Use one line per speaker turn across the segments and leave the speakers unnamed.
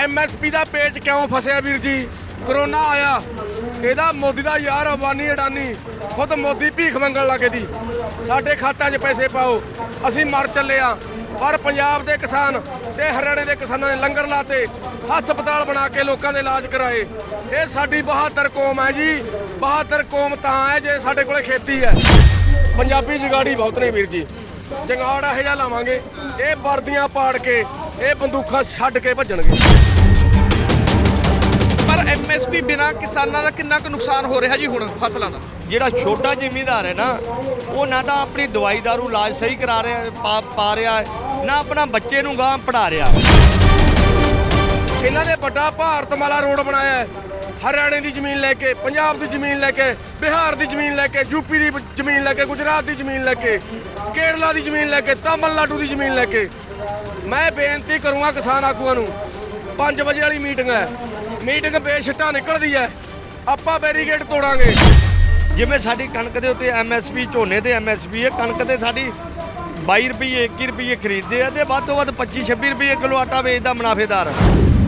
MSP ਦਾ page ਕਿਉਂ ਫਸਿਆ ਵੀਰ ਜੀ? ਕਰੋਨਾ ਆਇਆ। ਇਹਦਾ ਮੋਦੀ ਦਾ ਯਾਰ ਅਬਾਨੀ ਅਡਾਨੀ। ਖੁਦ ਮੋਦੀ ਭੀਖ ਮੰਗਣ ਲੱਗੇ ਦੀ ਸਾਡੇ ਖਾਤਿਆਂ 'ਚ ਪੈਸੇ ਪਾਓ। ਅਸੀਂ ਮਰ ਚੱਲੇ ਆ। ਪਰ ਪੰਜਾਬ ਦੇ ਕਿਸਾਨ ਤੇ ਹਰਿਆਣੇ ਦੇ ਕਿਸਾਨਾਂ ਨੇ ਲੰਗਰ ਲਾਤੇ। ਹਸਪਤਾਲ ਬਣਾ ਕੇ ਲੋਕਾਂ ਦੇ ਇਲਾਜ ਕਰਾਏ। ਇਹ ਸਾਡੀ ਬਹਾਦਰ ਕੌਮ ਹੈ ਜੀ। ਬਹਾਦਰ ਕੌਮ ਤਾਂ ਹੈ ਜੇ ਸਾਡੇ ਕੋਲੇ ਖੇਤੀ ਹੈ। ਪੰਜਾਬੀ ਜਗਾੜੀ ਬਹੁਤ ਨੇ ਵੀਰ ਜੀ। ਜੰਗਾੜ ਇਹੋ ਜਿਹਾ ਲਾਵਾਂਗੇ। ਇਹ ਵਰਦੀਆਂ ਪਾੜ ਕੇ ਇਹ ਬੰਦੂਕਾਂ ਛੱਡ ਕੇ ਭੱਜਣਗੇ।
ਐਮਐਸਪੀ ਬਿਨਾ ਕਿਸਾਨਾਂ ਦਾ ਕਿੰਨਾ ਕੁ ਨੁਕਸਾਨ ਹੋ ਰਿਹਾ ਜੀ ਹੁਣ ਫਸਲਾਂ ਦਾ?
ਜਿਹੜਾ ਛੋਟਾ ਜ਼ਿਮੀਂਦਾਰ ਹੈ ਨਾ ਉਹ ਨਾ ਤਾਂ ਆਪਣੀ ਦਵਾਈ ਦਾਰੂ ਇਲਾਜ ਸਹੀ ਕਰਾ ਰਿਹਾ ਪਾ ਪਾ ਰਿਹਾ ਹੈ, ਨਾ ਆਪਣਾ ਬੱਚੇ ਨੂੰ ਗਾਂ ਪੜਾ ਰਿਹਾ।
ਇਹਨਾਂ ਨੇ ਵੱਡਾ ਭਾਰਤ ਮਾਲਾ ਰੋਡ ਬਣਾਇਆ ਹੈ। ਹਰਿਆਣੇ ਦੀ ਜ਼ਮੀਨ ਲੈ ਕੇ ਪੰਜਾਬ ਦੀ ਜ਼ਮੀਨ ਲੈ ਕੇ ਬਿਹਾਰ ਦੀ ਜ਼ਮੀਨ ਲੈ ਕੇ ਯੂਪੀ ਦੀ ਜ਼ਮੀਨ ਲੈ ਕੇ ਗੁਜਰਾਤ ਦੀ ਜ਼ਮੀਨ ਲੈ ਕੇ ਕੇਰਲਾ ਦੀ ਜ਼ਮੀਨ ਲੈ ਕੇ ਤਾਮਿਲਨਾਡੂ ਦੀ ਜ਼ਮੀਨ ਲੈ ਕੇ। ਮੈਂ ਬੇਨਤੀ ਕਰੂੰਗਾ ਕਿਸਾਨ ਆਗੂਆਂ ਨੂੰ 5 ਵਜੇ ਵਾਲੀ ਮੀਟਿੰਗ ਹੈ। ਮੀਟਿੰਗ ਬੇਸ਼ਟਾ ਨਿਕਲਦੀ ਹੈ ਆਪਾਂ ਬੈਰੀਕੇਡ ਤੋੜਾਂਗੇ।
ਜਿਵੇਂ ਸਾਡੀ ਕਣਕ ਦੇ ਉੱਤੇ ਐਮਐਸਪੀ ਝੋਨੇ ਤੇ ਐਮਐਸਪੀ ਹੈ, ਕਣਕ ਤੇ ਸਾਡੀ 22 ਰੁਪਏ 21 ਰੁਪਏ ਖਰੀਦਦੇ ਆ ਤੇ ਵੱਧ ਤੋਂ ਵੱਧ 25 26 ਰੁਪਏ ਕਿਲੋ ਆਟਾ ਵੇਚਦਾ ਮੁਨਾਫੇਦਾਰ।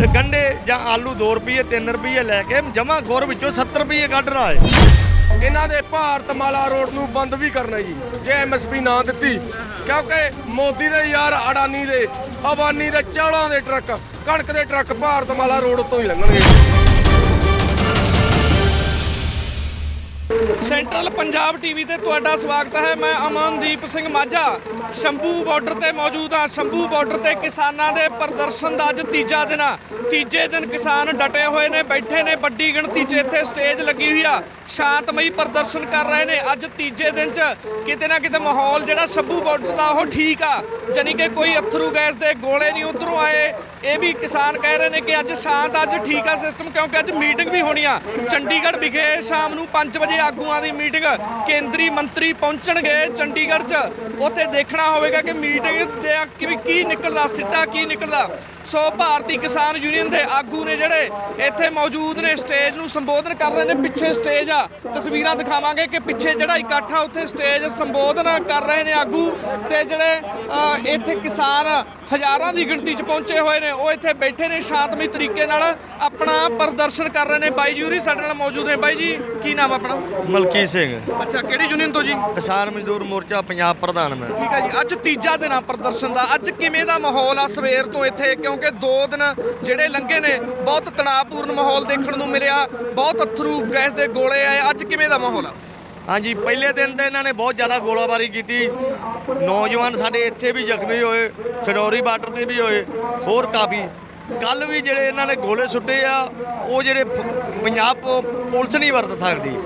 ਤੇ ਗੰਡੇ ਜਾਂ ਆਲੂ 2 ਰੁਪਏ 3 ਰੁਪਏ ਲੈ ਕੇ ਜਮਾ ਖੋਰ ਵਿੱਚੋਂ 70 ਰੁਪਏ ਕੱਢ ਰਹਾ ਹੈ।
ਇਹਨਾਂ ਦੇ ਭਾਰਤਮਾਲਾ ਰੋਡ ਨੂੰ ਬੰਦ ਵੀ ਕਰਨਾ ਜੀ। ਜੇ ਐਮਐਸਪੀ ਨਾ ਦਿੱਤੀ, ਕਿਉਂਕਿ ਮੋਦੀ ਦੇ ਯਾਰ ਅਡਾਨੀ ਦੇ, ਅਬਾਨੀ ਦੇ ਚੌਲਾਂ ਦੇ ਟਰੱਕ, ਕਣਕ ਦੇ ਟਰੱਕ ਭਾਰਤ ਮਾਲਾ ਰੋਡ ਤੋਂ ਹੀ ਲੰਘਣਗੇ।
ਸੈਂਟਰਲ ਪੰਜਾਬ ਟੀਵੀ ਤੇ ਤੁਹਾਡਾ ਸਵਾਗਤ ਹੈ। ਮੈਂ ਅਮਨਦੀਪ ਸਿੰਘ ਮਾਝਾ। ਸ਼ੰਭੂ ਬਾਰਡਰ ਤੇ ਮੌਜੂਦ ਹਾਂ। ਸ਼ੰਭੂ ਬਾਰਡਰ ਤੇ ਕਿਸਾਨਾਂ ਦੇ ਪ੍ਰਦਰਸ਼ਨ ਦਾ ਅੱਜ ਤੀਜਾ ਦਿਨ ਆ। ਤੀਜੇ ਦਿਨ ਕਿਸਾਨ ਡਟੇ ਹੋਏ ਨੇ, ਬੈਠੇ ਨੇ। ਵੱਡੀ ਗਿਣਤੀ 'ਚ ਇੱਥੇ ਸਟੇਜ ਲੱਗੀ ਹੋਈ ਆ। ਸ਼ਾਂਤਮਈ ਪ੍ਰਦਰਸ਼ਨ ਕਰ ਰਹੇ ਨੇ। ਅੱਜ ਤੀਜੇ ਦਿਨ 'ਚ ਕਿਤੇ ਨਾ ਕਿਤੇ ਮਾਹੌਲ ਜਿਹੜਾ ਸ਼ੰਭੂ ਬਾਰਡਰ ਦਾ, ਉਹ ਠੀਕ ਆ। ਜਾਨੀ ਕਿ ਕੋਈ ਅਥਰੂ ਗੈਸ ਦੇ ਗੋਲੇ ਨਹੀਂ ਉਧਰੋਂ ਆਏ। ਇਹ ਵੀ ਕਿਸਾਨ ਕਹਿ ਰਹੇ ਨੇ ਕਿ ਅੱਜ ਸ਼ਾਂਤ, ਅੱਜ ਠੀਕ ਆ ਸਿਸਟਮ ਕਿਉਂਕਿ ਅੱਜ ਮੀਟਿੰਗ ਵੀ ਹੋਣੀ ਆ। ਚੰਡੀਗੜ੍ਹ ਵਿਖੇ ਸ਼ਾਮ ਨੂੰ 5 ਵਜੇ ਆਗੂਆਂ ਦੀ ਮੀਟਿੰਗ ਕੇਂਦਰੀ ਮੰਤਰੀ ਪਹੁੰਚਣਗੇ ਚੰਡੀਗੜ੍ਹ 'ਚ। ਉੱਥੇ ਦੇਖਣਾ ਹੋਵੇਗਾ ਕਿ ਮੀਟਿੰਗ ਦੇ ਕੀ ਨਿਕਲਦਾ, ਸਿੱਟਾ ਕੀ ਨਿਕਲਦਾ। ਸੋ ਭਾਰਤੀ ਕਿਸਾਨ ਯੂਨੀਅਨ ਦੇ ਆਗੂ ਨੇ ਜਿਹੜੇ ਇੱਥੇ ਮੌਜੂਦ ਨੇ ਸਟੇਜ ਨੂੰ ਸੰਬੋਧਨ ਕਰ ਰਹੇ ਨੇ ਪਿੱਛੇ ਸਟੇਜ ਆ। ਤਸਵੀਰਾਂ ਦਿਖਾਵਾਂਗੇ ਕਿ ਪਿੱਛੇ ਜਿਹੜਾ ਇਕੱਠ ਆ ਉੱਥੇ ਸਟੇਜ ਸੰਬੋਧਨ ਕਰ ਰਹੇ ਨੇ ਆਗੂ ਤੇ ਜਿਹੜੇ ਇੱਥੇ ਕਿਸਾਨ ਹਜ਼ਾਰਾਂ ਦੀ ਗਿਣਤੀ 'ਚ ਪਹੁੰਚੇ ਹੋਏ ਨੇ ਉਹ ਇੱਥੇ ਬੈਠੇ ਨੇ ਸ਼ਾਂਤਮਈ ਤਰੀਕੇ ਨਾਲ ਆਪਣਾ ਪ੍ਰਦਰਸ਼ਨ ਕਰ ਰਹੇ ਨੇ। ਬਾਈ ਜੂਰੀ ਸਾਡੇ ਨਾਲ ਮੌਜੂਦ ਨੇ। ਬਾਈ ਜੀ ਕੀ ਨਾਮ ਆਪਣਾ?
ਮਲਕੀ ਸਿੰਘ।
ਅੱਛਾ ਕਿਹੜੀ ਯੂਨੀਅਨ ਤੋਂ ਜੀ?
ਕਿਸਾਨ ਮਜ਼ਦੂਰ ਮੋਰਚਾ ਪੰਜਾਬ ਪ੍ਰਧਾਨ ਮੈਂ।
ਠੀਕ ਹੈ ਜੀ। ਅੱਜ ਤੀਜਾ ਦਿਨ ਆ ਪ੍ਰਦਰਸ਼ਨ ਦਾ। ਅੱਜ ਕਿਵੇਂ ਦਾ ਮਾਹੌਲ ਆ? ਸਵੇਰ ਤੋਂ ਇੱਥੇ ਕਿਉਂਕਿ ਦੋ ਦਿਨ ਜਿਹੜੇ ਲੰਘੇ ਨੇ ਬਹੁਤ ਤਣਾਅਪੂਰਨ ਮਾਹੌਲ ਦੇਖਣ ਨੂੰ ਮਿਲਿਆ। ਬਹੁਤ ਅਥਰੂ ਗੈਸ ਦੇ ਗੋਲੇ ਆਏ। ਅੱਜ ਕਿਵੇਂ ਦਾ ਮਾਹੌਲ ਆ?
ਹਾਂਜੀ ਪਹਿਲੇ ਦਿਨ ਤੇ ਇਹਨਾਂ ਨੇ ਬਹੁਤ ਜ਼ਿਆਦਾ ਗੋਲਾਬਾਰੀ ਕੀਤੀ। ਨੌਜਵਾਨ ਸਾਡੇ ਇੱਥੇ ਵੀ ਜ਼ਖਮੀ ਹੋਏ ਖਡੌਰੀ ਬਾਰਡਰ ਤੇ ਵੀ ਹੋਏ ਹੋਰ ਕਾਫੀ। ਕੱਲ ਵੀ ਜਿਹੜੇ ਇਹਨਾਂ ਨੇ ਗੋਲੇ ਸੁੱਟੇ ਆ ਉਹ ਜਿਹੜੇ ਪੰਜਾਬ ਪੁਲਿਸ ਨਹੀਂ ਵਰਤ ਸਕਦੀ।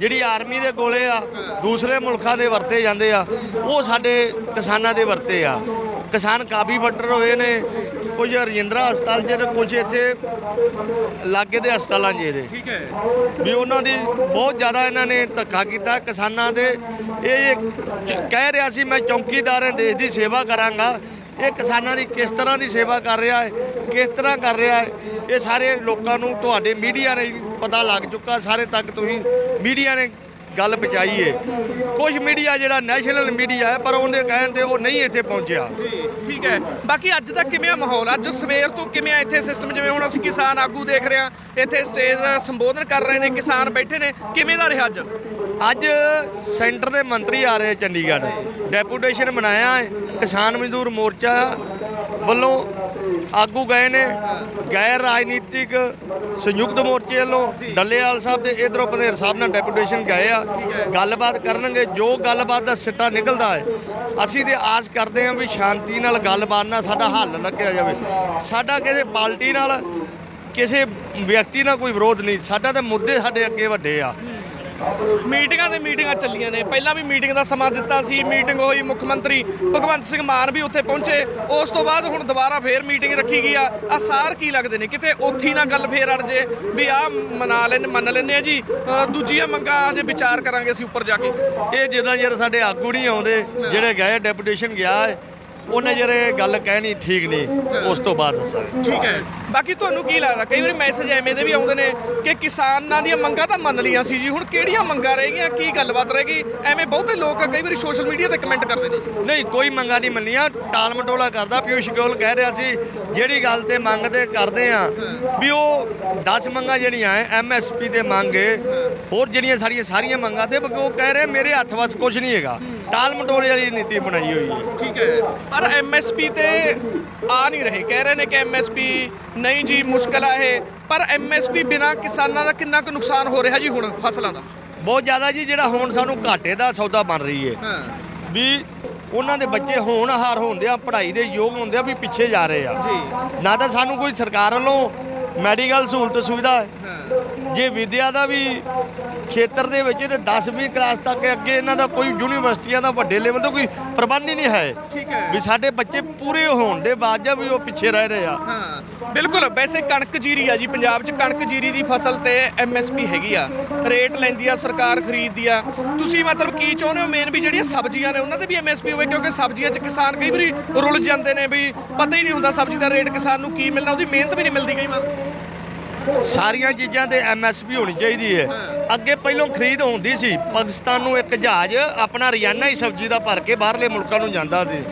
ਜਿਹੜੀ ਆਰਮੀ ਦੇ ਗੋਲੇ ਆ ਦੂਸਰੇ ਮੁਲਕਾਂ ਦੇ ਵਰਤੇ ਜਾਂਦੇ ਆ ਉਹ ਸਾਡੇ ਕਿਸਾਨਾਂ ਦੇ ਵਰਤੇ ਆ। ਕਿਸਾਨ ਕਾਫੀ ਵੱਟਰ ਹੋਏ ਨੇ। ਕੁਝ ਰਜਿੰਦਰਾ ਹਸਪਤਾਲ ਜਿਹੜੇ ਕੁਝ ਇੱਥੇ ਲਾਗੇ ਦੇ ਹਸਪਤਾਲਾਂ 'ਚ ਇਹਦੇ
ਠੀਕ ਹੈ।
ਵੀ ਉਹਨਾਂ ਦੀ ਬਹੁਤ ਜ਼ਿਆਦਾ ਇਹਨਾਂ ਨੇ ਧੱਕਾ ਕੀਤਾ। ਕਿਸਾਨਾਂ ਦੇ ਇਹ ਚ- ਕਹਿ ਰਿਹਾ ਸੀ ਮੈਂ ਚੌਕੀਦਾਰ ਹਾਂ ਦੇਸ਼ ਦੀ ਸੇਵਾ ਕਰਾਂਗਾ। ਇਹ ਕਿਸਾਨਾਂ ਦੀ ਕਿਸ ਤਰ੍ਹਾਂ ਦੀ ਸੇਵਾ ਕਰ ਰਿਹਾ ਹੈ ਕਿਸ ਤਰ੍ਹਾਂ ਕਰ ਰਿਹਾ ਹੈ ਇਹ ਸਾਰੇ ਲੋਕਾਂ ਨੂੰ ਤੁਹਾਡੇ ਮੀਡੀਆ ਨੇ ਪਤਾ ਲੱਗ ਚੁੱਕਾ। ਸਾਰੇ ਤੱਕ ਤੁਸੀਂ ਮੀਡੀਆ ਨੇ ਗੱਲ ਪਹੁੰਚਾਈ ਹੈ ਕੁਝ ਮੀਡੀਆ ਜਿਹੜਾ ਨੈਸ਼ਨਲ ਮੀਡੀਆ ਹੈ ਪਰ ਉਹਦੇ ਕਹਿਣ ਤੇ ਉਹ ਨਹੀਂ ਇੱਥੇ ਪਹੁੰਚਿਆ।
ਠੀਕ ਹੈ। ਬਾਕੀ ਅੱਜ ਦਾ ਕਿਵੇਂ ਆ? ਮਾਹੌਲ ਅੱਜ ਸਵੇਰ ਤੋਂ ਕਿਵੇਂ ਆ ਇੱਥੇ ਸਿਸਟਮ ਜਿਵੇਂ ਹੁਣ ਅਸੀਂ ਕਿਸਾਨ ਆਗੂ ਦੇਖ ਰਹੇ ਹਾਂ ਇੱਥੇ ਸਟੇਜ ਸੰਬੋਧਨ ਕਰ ਰਹੇ ਨੇ ਕਿਸਾਨ ਬੈਠੇ ਨੇ। ਕਿਵੇਂ ਦਾ ਰਿਹਾ ਅੱਜ?
ਅੱਜ ਸੈਂਟਰ ਦੇ ਮੰਤਰੀ ਆ ਰਹੇ ਚੰਡੀਗੜ੍ਹ। ਡੈਪੂਟੇਸ਼ਨ ਬਣਾਇਆ ਕਿਸਾਨ ਮਜ਼ਦੂਰ ਮੋਰਚਾ ਵੱਲੋਂ ਆਗੂ ਗਏ ਨੇ ਗੈਰ ਰਾਜਨੀਤਿਕ ਸੰਯੁਕਤ ਮੋਰਚੇ ਵੱਲੋਂ ਡੱਲੇਵਾਲ ਸਾਹਿਬ ਤੇ ਇਧਰੋਂ ਪੰਧੇਰ ਸਾਹਿਬ ਨਾਲ ਡੈਪੂਟੇਸ਼ਨ ਗਏ ਆ। ਗੱਲਬਾਤ ਕਰਨਗੇ, ਜੋ ਗੱਲਬਾਤ ਦਾ ਸਿੱਟਾ ਨਿਕਲਦਾ ਹੈ, ਅਸੀਂ ਤੇ ਆਸ ਕਰਦੇ ਹਾਂ ਵੀ ਸ਼ਾਂਤੀ ਨਾਲ ਗੱਲਬਾਤ ਨਾਲ ਸਾਡਾ ਹੱਲ ਲੱਗਿਆ ਜਾਵੇ। ਸਾਡਾ ਕਿਸੇ ਪਾਰਟੀ ਨਾਲ, ਕਿਸੇ ਵਿਅਕਤੀ ਨਾਲ ਕੋਈ ਵਿਰੋਧ ਨਹੀਂ। ਸਾਡਾ ਤਾਂ ਮੁੱਦੇ ਸਾਡੇ ਅੱਗੇ ਵੱਡੇ ਆ।
ਮੀਟਿੰਗਾਂ ਤੇ ਮੀਟਿੰਗਾਂ ਚੱਲੀਆਂ ਨੇ। ਪਹਿਲਾਂ ਵੀ ਮੀਟਿੰਗ ਦਾ ਸਮਾਂ ਦਿੱਤਾ ਸੀ। ਮੀਟਿੰਗ ਹੋਈ, ਮੁੱਖ ਮੰਤਰੀ ਭਗਵੰਤ ਸਿੰਘ ਮਾਨ ਵੀ ਉੱਥੇ ਪਹੁੰਚੇ। ਉਸ ਤੋਂ ਬਾਅਦ ਹੁਣ ਦੁਬਾਰਾ ਫੇਰ ਮੀਟਿੰਗ ਰੱਖੀ ਗਈ ਆ। ਆਸਾਰ ਕੀ ਲੱਗਦੇ ਨੇ? ਕਿਤੇ ਉੱਥੀ ਨਾ ਗੱਲ ਫੇਰ ਅੜ ਜੇ ਵੀ ਆ ਮਨਾ ਲੈਣ ਮੰਨ ਲੈਂਦੇ ਆ ਜੀ। ਦੂਜੀਆਂ ਮੰਗਾਂ ਅਜੇ ਵਿਚਾਰ ਕਰਾਂਗੇ ਅਸੀਂ ਉੱਪਰ ਜਾ ਕੇ।
ਇਹ ਜਿੱਦਾਂ ਯਾਰ ਸਾਡੇ ਆਗੂ ਨਹੀਂ ਆਉਂਦੇ, ਜਿਹੜੇ ਗਏ, ਡੈਪੂਟੇਸ਼ਨ ਗਿਆ ਉਹਨੇ ਜਿਹੜੇ ਗੱਲ ਕਹਿਣੀ ਠੀਕ ਨਹੀਂ ਉਸ ਤੋਂ ਬਾਅਦ ਦੱਸਾਂਗੇ।
ਠੀਕ ਹੈ। ਬਾਕੀ ਤੁਹਾਨੂੰ ਕੀ ਲੱਗਦਾ? ਕਈ ਵਾਰੀ ਮੈਸੇਜ ਐਵੇਂ ਦੇ ਵੀ ਆਉਂਦੇ ਨੇ ਕਿ ਕਿਸਾਨਾਂ ਦੀਆਂ ਮੰਗਾਂ ਤਾਂ ਮੰਨ ਲਈਆਂ ਸੀ ਜੀ ਹੁਣ ਕਿਹੜੀਆਂ ਮੰਗਾਂ ਰਹਿ ਗਈਆਂ? ਕੀ ਗੱਲਬਾਤ ਰਹਿ ਗਈ? ਐਵੇਂ ਬਹੁਤੇ ਲੋਕ ਕਈ ਵਾਰੀ ਸੋਸ਼ਲ ਮੀਡੀਆ ਤੇ ਕਮੈਂਟ ਕਰਦੇ ਨੇ ਜੀ।
ਨਹੀਂ ਕੋਈ ਮੰਗਾ ਨਹੀਂ ਮੰਨੀਆਂ। ਟਾਲ ਮਟੋਲਾ ਕਰਦਾ ਪਿਊਸ਼ ਗੋਲ ਕਹਿ ਰਿਹਾ ਸੀ ਜਿਹੜੀ ਗੱਲ ਤੇ ਮੰਗਦੇ ਕਰਦੇ ਆ ਵੀ ਉਹ 10 ਮੰਗਾਂ ਜਿਹੜੀਆਂ ਐ ਐਮਐਸਪੀ ਤੇ ਮੰਗੇ ਹੋਰ ਜਿਹੜੀਆਂ ਸਾਡੀਆਂ ਸਾਰੀਆਂ ਮੰਗਾਂ ਤੇ ਉਹ ਕਹਿ ਰਹੇ ਮੇਰੇ ਹੱਥ ਵਸ ਕੁਝ ਨਹੀਂ ਹੈਗਾ। ਟਾਲ ਮਟੋਲੇ ਵਾਲੀ ਨੀਤੀ ਬਣਾਈ ਹੋਈ ਹੈ।
ਠੀਕ ਹੈ। ਪਰ ਐਮਐਸਪੀ ਤੇ ਆ ਨਹੀਂ ਰਹੇ। ਕਹਿ ਰਹੇ ਨੇ ਕਿ ਐਮਐਸਪੀ ਨਹੀਂ ਜੀ ਮੁਸ਼ਕਲ ਆ ਇਹ। ਪਰ ਐਮਐਸਪੀ ਬਿਨਾ ਕਿਸਾਨਾਂ ਦਾ ਕਿੰਨਾ ਕੁ ਨੁਕਸਾਨ ਹੋ ਰਿਹਾ ਜੀ ਹੁਣ ਫਸਲਾਂ ਦਾ?
ਬਹੁਤ ਜ਼ਿਆਦਾ ਜੀ ਜਿਹੜਾ ਹੁਣ ਸਾਨੂੰ ਘਾਟੇ ਦਾ ਸੌਦਾ ਬਣ ਰਹੀ ਹੈ।
ਹਾਂ।
ਵੀ ਉਹਨਾਂ ਦੇ ਬੱਚੇ ਹੋਣਹਾਰ ਹੁੰਦੇ ਆ ਪੜ੍ਹਾਈ ਦੇ ਯੋਗ ਹੁੰਦੇ ਆ ਵੀ ਪਿੱਛੇ ਜਾ ਰਹੇ ਆ।
ਜੀ।
ਨਾ ਤਾਂ ਸਾਨੂੰ ਕੋਈ ਸਰਕਾਰ ਵੱਲੋਂ ਮੈਡੀਕਲ ਸਹੂਲਤ ਸੁਵਿਧਾ ਹੈ। ਜੇ ਵਿਦਿਆ ਦਾ ਵੀ ਖੇਤਰ ਦੇ ਵਿੱਚ ਤੇ 10ਵੀਂ ਕਲਾਸ ਤੱਕ ਅੱਗੇ ਇਹਨਾਂ ਦਾ ਕੋਈ ਯੂਨੀਵਰਸਿਟੀਆਂ ਦਾ ਵੱਡੇ ਲੈਵਲ ਦਾ ਕੋਈ ਪ੍ਰਬੰਧ ਹੀ ਨਹੀਂ ਹੈ।
ਠੀਕ ਹੈ।
ਵੀ ਸਾਡੇ ਬੱਚੇ ਪੂਰੇ ਹੋਣ ਦੇ ਬਾਵਜੂਦ ਵੀ ਉਹ ਪਿੱਛੇ ਰਹਿ ਰਹੇ ਆ।
ਹਾਂ ਬਿਲਕੁਲ। ਵੈਸੇ ਕਣਕ ਜੀਰੀ ਆ ਜੀ ਪੰਜਾਬ 'ਚ ਕਣਕ ਜੀਰੀ ਦੀ ਫਸਲ ਤੇ ਐਮਐਸਪੀ ਹੈਗੀ ਆ। ਰੇਟ ਲੈਂਦੀ ਆ ਸਰਕਾਰ ਖਰੀਦਦੀ ਆ। ਤੁਸੀਂ ਮਤਲਬ ਕੀ ਚਾਹੁੰਦੇ ਹੋ? ਮੇਨ ਵੀ ਜਿਹੜੀਆਂ ਸਬਜ਼ੀਆਂ ਨੇ ਉਹਨਾਂ ਤੇ ਵੀ ਐਮਐਸਪੀ ਹੋਵੇ ਕਿਉਂਕਿ ਸਬਜ਼ੀਆਂ 'ਚ ਕਿਸਾਨ ਕਈ ਵਾਰੀ ਰੁੱਲ ਜਾਂਦੇ ਨੇ ਵੀ ਪਤਾ ਹੀ ਨਹੀਂ ਹੁੰਦਾ ਸਬਜ਼ੀ ਦਾ ਰੇਟ ਕਿਸਾਨ ਨੂੰ ਕੀ ਮਿਲਣਾ ਉਹਦੀ ਮਿਹਨਤ ਵੀ ਨਹੀਂ ਮਿਲਦੀ ਕਈ ਵਾਰ।
ਸਾਰੀਆਂ ਚੀਜ਼ਾਂ ਤੇ ਐਮਐਸਪੀ ਹੋਣੀ ਚਾਹੀਦੀ ਹੈ ਅੱਗੇ ਪਹਿਲਾਂ ਖਰੀਦ ਹੁੰਦੀ ਸੀ ਪਾਕਿਸਤਾਨ ਨੂੰ ਇੱਕ ਜਹਾਜ਼ ਆਪਣਾ ਰੋਜ਼ਾਨਾ ਹੀ ਸਬਜ਼ੀ ਦਾ ਭਰ ਕੇ ਬਾਹਰਲੇ ਮੁਲਕਾਂ ਨੂੰ ਜਾਂਦਾ ਸੀ।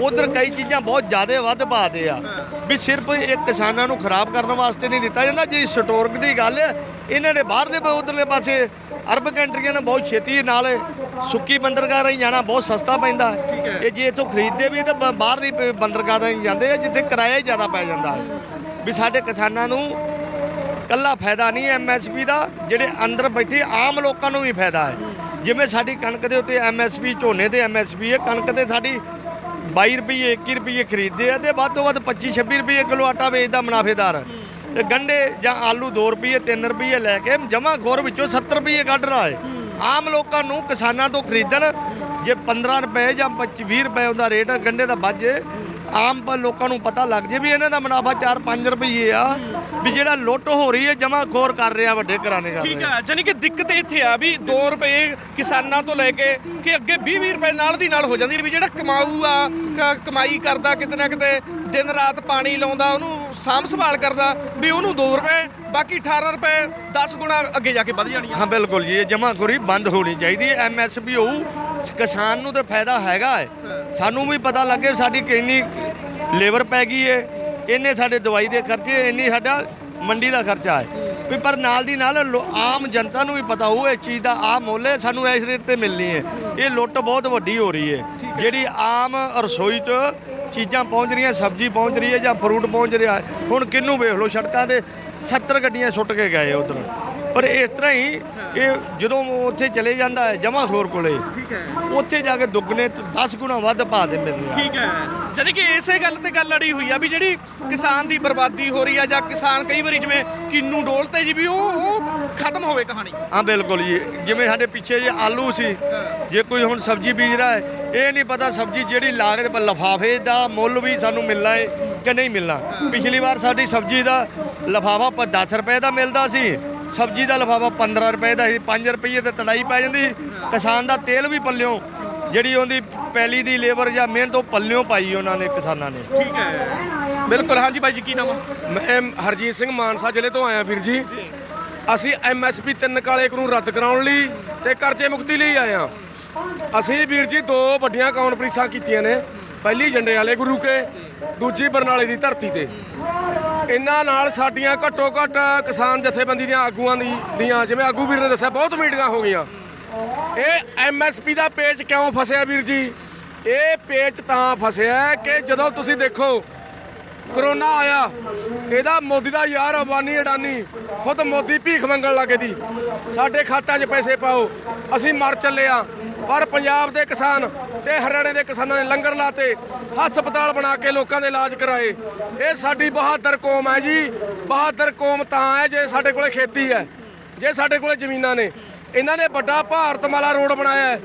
ਉਧਰ ਕਈ ਚੀਜ਼ਾਂ ਬਹੁਤ ਜ਼ਿਆਦਾ ਵੱਧ ਪਾਦੇ ਆ। ਵੀ ਸਿਰਫ ਇਹ ਕਿਸਾਨਾਂ ਨੂੰ ਖਰਾਬ ਕਰਨ ਵਾਸਤੇ ਨਹੀਂ ਦਿੱਤਾ ਜਾਂਦਾ ਜਿਹੜੀ ਸਟੋਰਕ ਦੀ ਗੱਲ ਹੈ ਇਹਨਾਂ ਨੇ ਬਾਹਰਲੇ ਉਧਰਲੇ ਪਾਸੇ ਅਰਬ ਕੰਟਰੀਆਂ ਨੇ ਬਹੁਤ ਛੇਤੀ ਨਾਲ ਸੁੱਕੀ ਬੰਦਰਗਾਹ ਰਾਹੀਂ ਜਾਣਾ ਬਹੁਤ ਸਸਤਾ ਪੈਂਦਾ। ਇਹ ਜੇ ਇੱਥੋਂ ਖਰੀਦਦੇ ਵੀ ਤਾਂ ਬਾਹਰਲੀ ਬੰਦਰਗਾਹ ਰਾਹੀਂ ਜਾਂਦੇ ਆ ਜਿੱਥੇ ਕਿਰਾਇਆ ਹੀ ਜ਼ਿਆਦਾ ਪੈ ਜਾਂਦਾ। ਵੀ ਸਾਡੇ ਕਿਸਾਨਾਂ ਨੂੰ ਕੱਲਾ ਫਾਇਦਾ ਨਹੀਂ ਐਮਐਸਪੀ ਦਾ, ਜਿਹੜੇ ਅੰਦਰ ਬੈਠੇ ਆਮ ਲੋਕਾਂ ਨੂੰ ਵੀ ਫਾਇਦਾ ਹੈ। ਜਿਵੇਂ ਸਾਡੀ ਕਣਕ ਦੇ ਉੱਤੇ ਐਮਐਸਪੀ ਝੋਨੇ ਤੇ ਐਮਐਸਪੀ ਹੈ, ਕਣਕ ਤੇ ਸਾਡੀ 22 ਰੁਪਏ 21 ਰੁਪਏ ਖਰੀਦਦੇ ਆ ਤੇ ਵੱਧ ਤੋਂ ਵੱਧ 25 26 ਰੁਪਏ ਕਿਲੋ ਆਟਾ ਵੇਚਦਾ ਮੁਨਾਫੇਦਾਰ ਤੇ ਗੰਡੇ ਜਾਂ ਆਲੂ 2 ਰੁਪਏ 3 ਰੁਪਏ ਲੈ ਕੇ ਜਮਾ ਖੋਰ ਵਿੱਚੋਂ 70 ਰੁਪਏ ਕੱਢ ਰਹਾ ਹੈ। ਆਮ ਲੋਕਾਂ ਨੂੰ ਕਿਸਾਨਾਂ ਤੋਂ ਖਰੀਦਣ, ਜੇ 15 ਰੁਪਏ ਜਾਂ 25 20 ਰੁਪਏ ਉਹਦਾ ਰੇਟ ਗੰਡੇ ਦਾ ਵੱਜੇ ਆਮ ਲੋਕਾਂ ਨੂੰ ਪਤਾ ਲੱਗ ਜੇ ਵੀ ਇਹਨਾਂ ਦਾ ਮੁਨਾਫਾ 4-5 ਰੁਪਏ ਆ ਵੀ ਜਿਹੜਾ ਲੁੱਟ ਹੋ ਰਹੀ ਹੈ ਜਮਾ ਖੋਰ ਕਰ ਰਿਹਾ ਵੱਡੇ ਘਰਾਣੇ ਕਰ
ਠੀਕ
ਰਿਹਾ।
ਆ ਕਿ ਦਿੱਕਤ ਇੱਥੇ ਆ ਵੀ 2 ਰੁਪਏ ਕਿਸਾਨਾਂ ਤੋਂ ਲੈ ਕੇ ਕਿ ਅੱਗੇ 20-20 ਰੁਪਏ ਨਾਲ ਦੀ ਨਾਲ ਹੋ ਜਾਂਦੀ ਵੀ ਜਿਹੜਾ ਕਮਾਊ ਆ ਕਮਾਈ ਕਰਦਾ ਕਿਤੇ ਨਾ ਕਿਤੇ, ਦਿਨ ਰਾਤ ਪਾਣੀ ਲਾਉਂਦਾ, ਉਹਨੂੰ ਸਾਂਭ ਸੰਭਾਲ ਕਰਦਾ, ਵੀ ਉਹਨੂੰ 2 ਰੁਪਏ, ਬਾਕੀ 18 ਰੁਪਏ 10 ਗੁਣਾ ਅੱਗੇ ਜਾ ਕੇ ਵੱਧ ਜਾਣੀਆਂ।
ਹਾਂ, ਬਿਲਕੁਲ ਜੀ, ਇਹ ਜਮਾਖੋਰੀ ਬੰਦ ਹੋਣੀ ਚਾਹੀਦੀ ਹੈ। ਐਮਐਸਪੀ ਹੋਊ ਕਿਸਾਨ ਨੂੰ ਤਾਂ ਫਾਇਦਾ ਹੈਗਾ ਹੈ। ਸਾਨੂੰ ਵੀ ਪਤਾ ਲੱਗੇ ਸਾਡੀ ਕਿੰਨੀ ਲੇਬਰ ਪੈ ਗਈ ਹੈ। ਇੰਨੇ ਸਾਡੇ ਦਵਾਈ ਦੇ ਖਰਚੇ, ਇੰਨੀ ਸਾਡਾ ਮੰਡੀ ਦਾ ਖਰਚਾ ਹੈ। ਵੀ ਪਰ ਨਾਲ ਦੀ ਨਾਲ ਲੋ- ਆਮ ਜਨਤਾ ਨੂੰ ਵੀ ਪਤਾ ਹੋਊ, ਇਸ ਚੀਜ਼ ਦਾ ਆ ਮੁੱਲ ਸਾਨੂੰ ਇਸ ਰੇਟ ਤੇ ਮਿਲਣੀ ਹੈ। ਇਹ ਲੁੱਟ ਬਹੁਤ ਵੱਡੀ ਹੋ ਰਹੀ ਹੈ। ਜਿਹੜੀ ਆਮ ਰਸੋਈ 'ਚ ਚੀਜ਼ਾਂ ਪਹੁੰਚ ਰਹੀਆਂ, ਸਬਜ਼ੀ ਪਹੁੰਚ ਰਹੀ ਹੈ ਜਾਂ ਫਰੂਟ ਪਹੁੰਚ ਰਿਹਾ ਹੁਣ ਕਿੰਨੂੰ ਵੇਖ ਲਓ, ਸੜਕਾਂ ਤੇ 70 ਗੱਡੀਆਂ ਸੁੱਟ ਕੇ ਗਏ ਉਧਰ। ਪਰ ਇਸ ਤਰ੍ਹਾਂ ਹੀ ਇਹ ਜਦੋਂ ਉੱਥੇ ਚਲੇ ਜਾਂਦਾ ਹੈ ਜਮਾਖੋਰ ਕੋਲੇ
ਠੀਕ ਹੈ।
ਉੱਥੇ ਜਾ ਕੇ ਦੁੱਗਣੇ 10 ਗੁਣਾ ਵੱਧ ਪਾ ਦੇ ਮਿਲ ਰਿਹਾ
ਠੀਕ ਹੈ। ਜਾਨੀ ਕਿ ਇਸੇ ਗੱਲ ਤੇ ਗੱਲ ਅੜੀ ਹੋਈ ਆ ਵੀ ਜਿਹੜੀ ਕਿਸਾਨ ਦੀ ਬਰਬਾਦੀ ਹੋ ਰਹੀ ਆ ਜਾਂ ਕਿਸਾਨ ਕਈ ਵਾਰੀ ਜਿਵੇਂ ਕਿੰਨੂ ਡੋਲਤੇ ਜੀ ਵੀ ਉਹ ਉਹ ਖਤਮ ਹੋਵੇ ਕਹਾਣੀ।
ਹਾਂ ਬਿਲਕੁਲ ਜੀ। ਜਿਵੇਂ ਸਾਡੇ ਪਿੱਛੇ ਜੇ ਆਲੂ ਸੀ ਜੇ ਕੋਈ ਹੁਣ ਸਬਜ਼ੀ ਬੀਜ ਰਿਹਾ ਹੈ ਇਹ ਨਹੀਂ ਪਤਾ ਸਬਜ਼ੀ ਜਿਹੜੀ ਲਾਗਤ ਪਰ ਲਫਾਫੇ ਦਾ ਮੁੱਲ ਵੀ ਸਾਨੂੰ ਮਿਲਣਾ ਹੈ ਕਿ ਨਹੀਂ ਮਿਲਣਾ। ਪਿਛਲੀ ਵਾਰ ਸਾਡੀ ਸਬਜ਼ੀ ਦਾ ਲਫਾਫਾ ਪ 10 ਰੁਪਏ ਦਾ ਮਿਲਦਾ ਸੀ ਸਬਜ਼ੀ ਦਾ ਲਫਾਫਾ 15 ਰੁਪਏ ਦਾ ਸੀ 5 ਰੁਪਏ ਤੇ ਤੜਾਈ ਪੈ ਜਾਂਦੀ ਕਿਸਾਨ ਦਾ ਤੇਲ ਵੀ ਪੱਲਿਓਂ ਜਿਹੜੀ ਉਹਦੀ ਪੈਲੀ ਦੀ ਲੇਬਰ ਜਾਂ ਮਿਹਨਤ ਉਹ ਪੱਲਿਓਂ ਪਾਈ ਉਹਨਾਂ ਨੇ ਕਿਸਾਨਾਂ ਨੇ।
ਠੀਕ ਹੈ। ਬਿਲਕੁਲ ਹਾਂਜੀ ਬਾਈ ਜੀ ਕੀ ਨਾਮ
ਮੈਂ ਹਰਜੀਤ ਸਿੰਘ ਮਾਨਸਾ ਜ਼ਿਲ੍ਹੇ ਤੋਂ ਆਇਆ ਵੀਰ ਜੀ। ਅਸੀਂ ਐਮਐਸਪੀ ਤਿੰਨ ਕਾਲੇ ਨੂੰ ਰੱਦ ਕਰਾਉਣ ਲਈ ਤੇ ਕਰਜ਼ੇ ਮੁਕਤੀ ਲਈ ਆਏ ਹਾਂ। ਅਸੀਂ ਵੀਰ ਜੀ ਦੋ ਵੱਡੀਆਂ ਕਾਨਫਰੰਸਾਂ ਕੀਤੀਆਂ ਨੇ। ਪਹਿਲੀ ਜੰਡੇ ਵਾਲੇ ਗੁਰੂ ਕੇ ਦੂਜੀ ਬਰਨਾਲੇ ਦੀ ਧਰਤੀ ਤੇ। ਇਹਨਾਂ ਨਾਲ ਸਾਡੀਆਂ ਘੱਟੋ ਘੱਟ ਕਿਸਾਨ ਜਥੇਬੰਦੀ ਦੀਆਂ ਆਗੂਆਂ ਦੀ ਦੀਆਂ, ਜਿਵੇਂ ਆਗੂ ਵੀਰ ਨੇ ਦੱਸਿਆ, ਬਹੁਤ ਮੀਟਿੰਗਾਂ ਹੋ ਗਈਆਂ। ਇਹ ਐਮਐਸਪੀ ਦਾ ਪੇਜ ਕਿਉਂ ਫਸਿਆ ਵੀਰ ਜੀ? ਇਹ ਪੇਜ ਤਾਂ ਫਸਿਆ ਕਿ ਜਦੋਂ ਤੁਸੀਂ ਦੇਖੋ, ਕਰੋਨਾ ਆਇਆ, ਇਹਦਾ ਮੋਦੀ ਦਾ ਯਾਰ ਅਬਾਨੀ ਅਡਾਨੀ, ਖੁਦ ਮੋਦੀ ਭੀਖ ਮੰਗਣ ਲੱਗੇ ਦੀ ਸਾਡੇ ਖਾਤਿਆਂ 'ਚ ਪੈਸੇ ਪਾਓ, ਅਸੀਂ ਮਰ ਚੱਲੇ ਆ। ਪਰ ਪੰਜਾਬ ਦੇ ਕਿਸਾਨ ਤੇ ਹਰਿਆਣੇ ਦੇ ਕਿਸਾਨਾਂ ਨੇ ਲੰਗਰ ਲਾਤੇ, ਹਸਪਤਾਲ ਬਣਾ ਕੇ ਲੋਕਾਂ ਦੇ ਇਲਾਜ ਕਰਾਏ। ਇਹ ਸਾਡੀ ਬਹਾਦਰ ਕੌਮ ਹੈ ਜੀ। ਬਹਾਦਰ ਕੌਮ ਤਾਂ ਹੈ ਜੇ ਸਾਡੇ ਕੋਲੇ ਖੇਤੀ ਹੈ, ਜੇ ਸਾਡੇ ਕੋਲੇ ਜ਼ਮੀਨਾਂ ਨੇ। ਇਹਨਾਂ ਨੇ ਵੱਡਾ ਭਾਰਤਮਾਲਾ ਰੋਡ ਬਣਾਇਆ ਹੈ।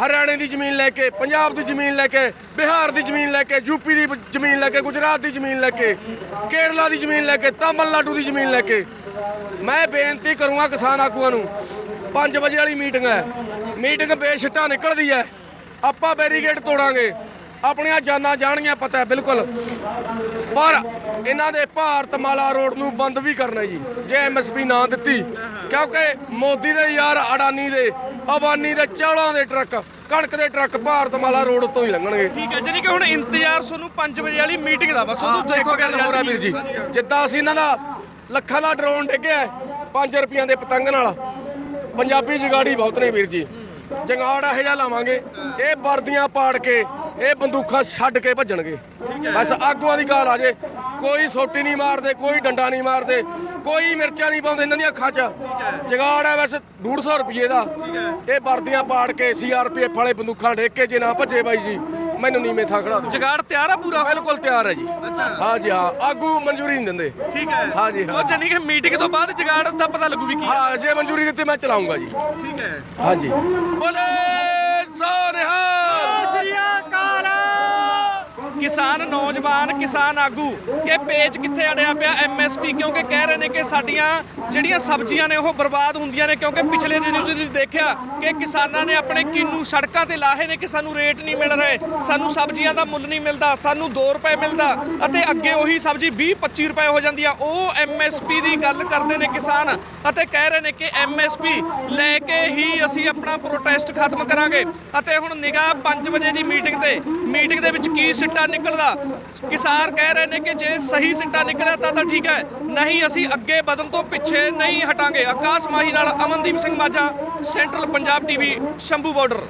ਹਰਿਆਣੇ ਦੀ ਜ਼ਮੀਨ ਲੈ ਕੇ, ਪੰਜਾਬ ਦੀ ਜ਼ਮੀਨ ਲੈ ਕੇ, ਬਿਹਾਰ ਦੀ ਜ਼ਮੀਨ ਲੈ ਕੇ ਯੂਪੀ ਦੀ ਜ਼ਮੀਨ ਲੈ ਕੇ, ਗੁਜਰਾਤ ਦੀ ਜ਼ਮੀਨ ਲੈ ਕੇ, ਕੇਰਲਾ ਦੀ ਜ਼ਮੀਨ ਲੈ ਕੇ, ਤਾਮਿਲਨਾਡੂ ਦੀ ਜ਼ਮੀਨ ਲੈ ਕੇ। ਮੈਂ ਬੇਨਤੀ ਕਰੂੰਗਾ ਕਿਸਾਨ ਆਗੂਆਂ ਨੂੰ 5 ਵਜੇ ਵਾਲੀ ਮੀਟਿੰਗ ਹੈ। ਮੀਟਿੰਗ ਬੇਸ਼ਟਾ ਨਿਕਲਦੀ ਹੈ। ਆਪਾਂ ਬੈਰੀਗੇਡ ਤੋੜਾਂਗੇ। ਆਪਣੀਆਂ ਜਾਨਾਂ ਜਾਣਗੀਆਂ ਪਤਾ ਹੈ ਬਿਲਕੁਲ। ਪਰ ਇਹਨਾਂ ਦੇ ਭਾਰਤ ਮਾਲਾ ਰੋਡ ਨੂੰ ਬੰਦ ਵੀ ਕਰਨਾ ਜੀ। ਜੇ ਐਮਐਸਪੀ ਨਾ ਦਿੱਤੀ ਕਿਉਂਕਿ ਮੋਦੀ ਦੇ ਯਾਰ ਅਡਾਨੀ ਦੇ ਅਬਾਨੀ ਦੇ ਚੌਲਾਂ ਦੇ ਟਰੱਕ ਕਣਕ ਦੇ ਟਰੱਕ ਭਾਰਤ ਮਾਲਾ ਰੋਡ ਤੋਂ ਹੀ ਲੰਘਣਗੇ।
ਠੀਕ ਹੈ ਜਾਨੀ ਕਿ ਹੁਣ ਇੰਤਜ਼ਾਰ ਤੁਹਾਨੂੰ 5 ਵਜੇ ਵਾਲੀ ਮੀਟਿੰਗ ਦਾ ਬਸ ਉਦੋਂ
ਦੇਖੋ
ਦੇਖੋ
ਗੱਲ ਹੈ ਵੀਰ ਜੀ। ਜਿੱਦਾਂ ਅਸੀਂ ਇਹਨਾਂ ਦਾ ਲੱਖਾਂ ਦਾ ਡਰੋਨ ਡਿੱਗਿਆ 5 ਰੁਪਈਆਂ ਦੇ ਪਤੰਗ ਨਾਲ। ਪੰਜਾਬੀ ਜਗਾੜੀ ਬਹੁਤ ਨੇ ਵੀਰ ਜੀ। ਜੰਗਾੜ ਇਹੋ ਜਿਹਾ ਲਾਵਾਂਗੇ। ਇਹ ਵਰਦੀਆਂ ਪਾੜ ਕੇ, ਇਹ ਬੰਦੂਕਾਂ ਛੱਡ ਕੇ ਭੱਜਣਗੇ। ਬਸ ਆਗੂਆਂ ਦੀ ਗਾਲ ਆ ਜੇ। ਕੋਈ ਸੋਟੀ ਨਹੀਂ ਮਾਰਦੇ, ਕੋਈ ਡੰਡਾ ਨਹੀਂ ਮਾਰਦੇ, ਕੋਈ ਮਿਰਚਾਂ ਨਹੀਂ ਪਾਉਂਦੇ ਇਹਨਾਂ ਦੀਆਂ ਅੱਖਾਂ 'ਚ। ਜਗਾੜ ਹੈ ਬਸ 150 ਰੁਪਏ ਦਾ। ਇਹ ਵਰਦੀਆਂ ਪਾੜ ਕੇ, ਸੀਆਰਪੀਐਫ ਵਾਲੇ ਬੰਦੂਕਾਂ ਡੇਕ ਕੇ ਜੇ ਨਾ ਭੱਜੇ ਬਾਈ ਜੀ। ਮੈਨੂੰ ਨੀਵੇਂ ਥਾਂ ਖੜਾ ਦਿਓ।
ਜਗਾੜ ਤਿਆਰ ਆ ਪੂਰਾ?
ਬਿਲਕੁਲ ਤਿਆਰ ਹੈ ਜੀ। ਹਾਂ ਜੀ ਹਾਂ। ਆਗੂ ਮਨਜ਼ੂਰੀ ਨਹੀਂ ਦਿੰਦੇ।
ਠੀਕ ਹੈ।
ਹਾਂ ਜੀ, ਹਾਂ।
ਉਹ ਜਾਨੀ ਕਿ ਮੀਟਿੰਗ ਤੋਂ ਬਾਅਦ ਜਗਾੜ ਦਾ ਪਤਾ ਲੱਗੂ ਵੀ ਕੀ ਹੈ
ਹਾਂ ਜੇ ਮਨਜ਼ੂਰੀ ਦਿੱਤੀ ਮੈਂ ਚਲਾਉਂਗਾ ਜੀ।
ਠੀਕ ਹੈ।
ਹਾਂ ਜੀ। ਬੋਲੇ ਸੋਨਿਹਾਲ!
ਕਿਸਾਨ ਨੌਜਵਾਨ, ਕਿਸਾਨ ਆਗੂ, ਕਿ ਪੇਜ ਕਿੱਥੇ ਅੜਿਆ ਪਿਆ ਐਮਐਸਪੀ ਕਿਉਂਕਿ ਕਹਿ ਰਹੇ ਨੇ ਕਿ ਸਾਡੀਆਂ ਜਿਹੜੀਆਂ ਸਬਜ਼ੀਆਂ ਨੇ ਉਹ ਬਰਬਾਦ ਹੁੰਦੀਆਂ ਨੇ, ਕਿਉਂਕਿ ਪਿਛਲੇ ਦਿਨ ਤੁਸੀਂ ਦੇਖਿਆ ਕਿ ਕਿਸਾਨਾਂ ਨੇ ਆਪਣੇ ਕਿੰਨੂ ਸੜਕਾਂ ਤੇ ਲਾਹੇ ਨੇ ਕਿ ਸਾਨੂੰ ਰੇਟ ਨਹੀਂ ਮਿਲ ਰਹੇ, ਸਾਨੂੰ ਸਬਜ਼ੀਆਂ ਦਾ ਮੁੱਲ ਨਹੀਂ ਮਿਲਦਾ, ਸਾਨੂੰ 2 ਰੁਪਏ ਮਿਲਦਾ ਅਤੇ ਅੱਗੇ ਉਹੀ ਸਬਜ਼ੀ 20 25 ਰੁਪਏ ਹੋ ਜਾਂਦੀ ਆ। ਉਹ ਐਮਐਸਪੀ ਦੀ ਗੱਲ ਕਰਦੇ ਨੇ ਕਿਸਾਨ ਅਤੇ ਕਹਿ ਰਹੇ ਨੇ ਕਿ ਐਮਐਸਪੀ ਲੈ ਕੇ ਹੀ ਅਸੀਂ ਆਪਣਾ ਪ੍ਰੋਟੈਸਟ ਖਤਮ ਕਰਾਂਗੇ। ਅਤੇ ਹੁਣ ਨਿਗਾਹ 5 ਵਜੇ ਦੀ ਮੀਟਿੰਗ ਤੇ ਮੀਟਿੰਗ ਦੇ ਵਿੱਚ ਕੀ ਸਿੱਟਾ ਨਿਕਲਦਾ। ਕਿਸਾਨ ਕਹਿ ਰਹੇ ਨੇ ਕਿ ਜੇ ਸਹੀ ਸਿੱਟਾ ਨਿਕਲਿਆ ਤਾਂ ਤਾਂ ਠੀਕ ਹੈ, ਨਹੀਂ ਅਸੀਂ ਅੱਗੇ ਵਧਣ ਤੋਂ ਪਿੱਛੇ ਨਹੀਂ ਹਟਾਂਗੇ। ਆਕਾਸ਼ ਮਾਹੀ ਨਾਲ Amandeep Singh Majha, central Punjab TV, Shambhu border.